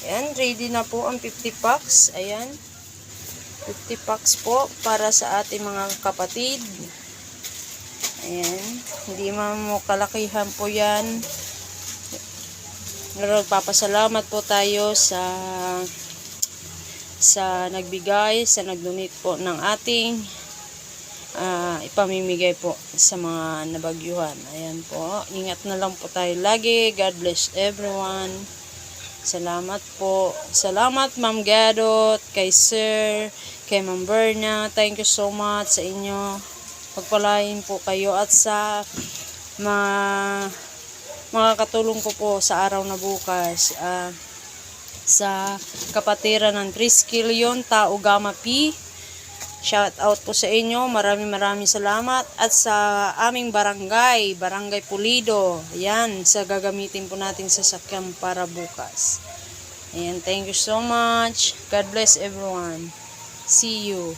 Ayan, ready na po ang 50 packs. Ayan. 50 packs po para sa ating mga kapatid. Ayan. Hindi man mo kalakihan po yan. Pero papasalamat po tayo sa sa nagbigay, sa nagdonate po ng ating ah, ipamimigay po sa mga nabagyuhan. Ayan po. Ingat na lang po tayo lagi. God bless everyone. Salamat po. Salamat Ma'am Gadot, kay Sir, kay Ma'am Berna. Thank you so much sa inyo. Pagpalain po kayo at sa mga mga katulong ko po sa araw na bukas. ah, sa kapatiran ng Triskill yun, Tao Gama P. Shout out po sa inyo. Maraming maraming salamat. At sa aming barangay, Barangay Pulido. Ayan, sa gagamitin po natin sa sakyan para bukas. Ayan, thank you so much. God bless everyone. See you.